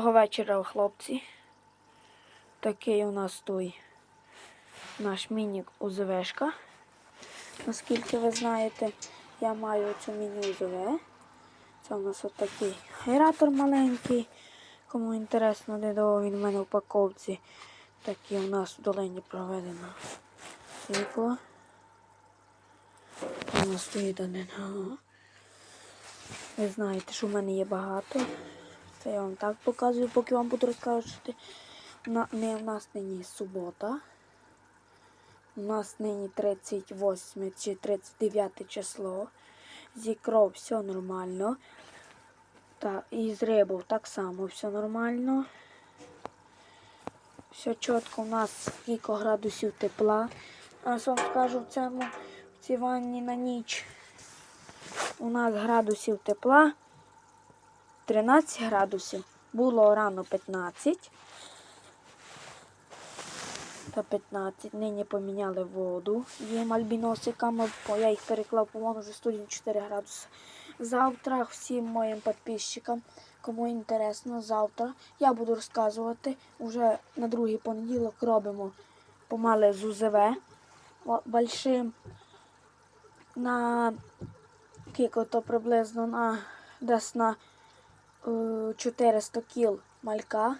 Доброго вечора, хлопці. Такий у нас той наш мінік УЗВшка. Наскільки ви знаєте, я маю цю міні-УЗВ. Це у нас отакий генератор маленький. Кому інтересно, де довго він в мене в упаковці. Такі у нас в долині проведено світло. У нас стоїть один. Ви знаєте, що в мене є багато. Це я вам так показую, поки вам буду розказувати. На, не, у нас нині субота. У нас нині 38 чи 39 число. Зі кров все нормально. Та, і з рибою так само все нормально. Все чітко, у нас кілька градусів тепла. Я вам скажу в цьому в цій ванні на ніч. У нас градусів тепла 13 градусів. Було рано 15 та 15. Нині поміняли воду їм альбіносиками, бо я їх переклав, по-моєму, вже студію 4 градуси. Завтра всім моїм підписчикам, кому інтересно, завтра я буду розказувати. Уже на другий понеділок робимо помали з большим на кілько то приблизно на десь на 400 кіл малька.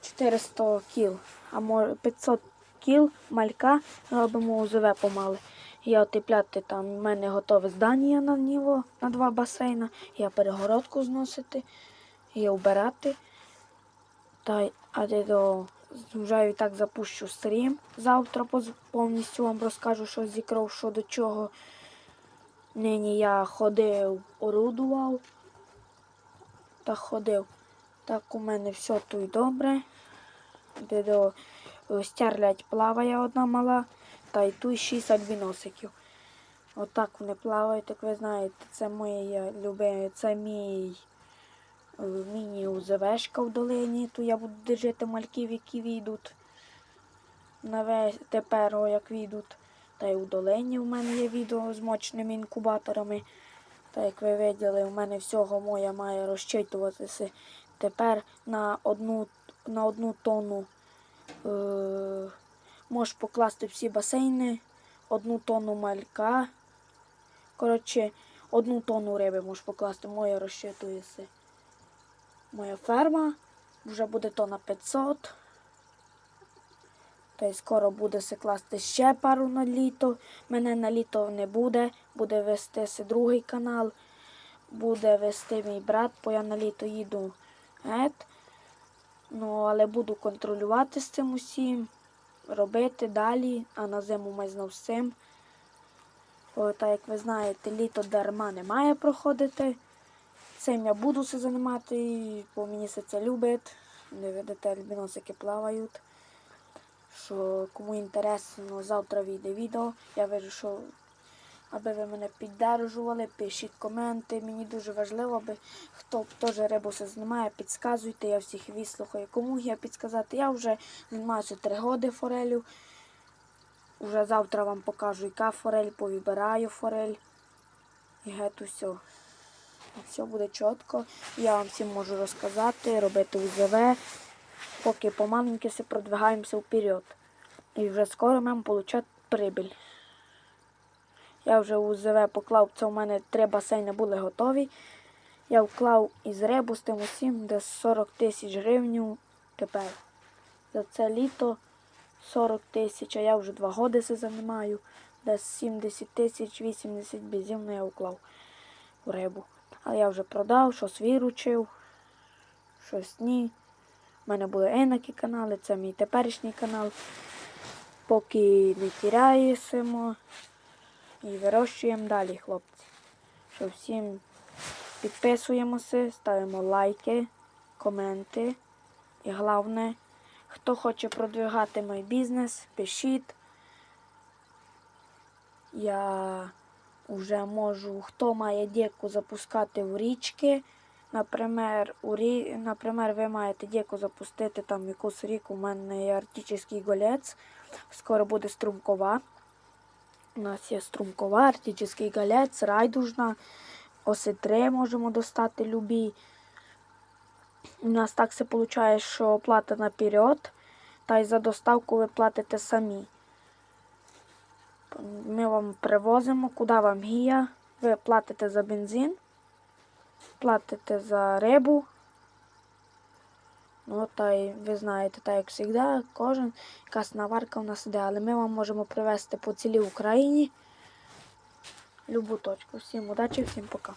400 кіл, а може 500 кіл малька робимо УЗВ помали. Я отепляти там, в мене готове здання на нього, на два басейна. Я перегородку зносити, і вбирати. Та, а до вже і так запущу стрім. Завтра повністю вам розкажу, що зі кров, що до чого. Нині я ходив, орудував та ходив. Так у мене все тут добре. Е, плаває одна мала, та й тут шість альбіносиків. Отак вони плавають, як ви знаєте, це моє любе, це мій е, міні-УЗВшка в долині. Тут я буду держати мальків, які війдуть. На весь тепер, як війдуть. Та й у долині в мене є відео з мощними інкубаторами. Та як ви виділи, у мене всього моя має розчитуватися тепер на одну, на одну тонну. Е, можеш покласти всі басейни, одну тонну малька. Коротше, одну тонну риби можеш покласти, моя розчитується. Моя ферма вже буде тонна 500. Та й скоро буде се класти ще пару на літо. Мене на літо не буде. Буде вестися другий канал. Буде вести мій брат, бо я на літо їду гет. Ну, але буду контролювати з цим усім, робити далі, а на зиму ми знов з цим. О, та як ви знаєте, літо дарма не має проходити. Цим я буду се займати, бо мені се це любить. Не видите, альбіносики плавають. Що кому інтересно, завтра вийде відео. Я вирішив, аби ви мене піддержували, пишіть коменти. Мені дуже важливо, аби хто теж рибу се знімає, підказуйте, я всіх вислухаю. Кому я підказати? Я вже займаюся три роки форелю. Уже завтра вам покажу, яка форель, повибираю форель. І геть усе. Все буде чітко. Я вам всім можу розказати, робити УЗВ, поки помаленьки се продвигаємося вперед. І вже скоро маємо отримати прибіль. Я вже УЗВ поклав, це у мене три басейни були готові. Я вклав із рибу з тим усім десь 40 тисяч гривень тепер. За це літо 40 тисяч, а я вже два роки се займаю. Десь 70 тисяч, 80 безімно я вклав в рибу. Але я вже продав, щось виручив, щось ні. У мене були енакі канали, це мій теперішній канал. Поки не тіряємо і вирощуємо далі, хлопці. Що всім підписуємося, ставимо лайки, коменти. І головне, хто хоче продвигати мій бізнес, пишіть. Я вже можу, хто має деку запускати в річки. Наприклад, у рі... Наприклад, ви маєте деку запустити там якусь ріку, у мене є арктичний голець, скоро буде струмкова. У нас є струмкова, арктичний голець, райдужна, оси 3 можемо достати любі. У нас так все виходить, що оплата наперед, та й за доставку ви платите самі. Ми вам привозимо, куди вам гія, ви платите за бензин, платите за рибу. Ну, та й ви знаєте, так як завжди, кожен якась наварка у нас іде, але ми вам можемо привезти по цілій Україні любу точку. Всім удачі, всім пока.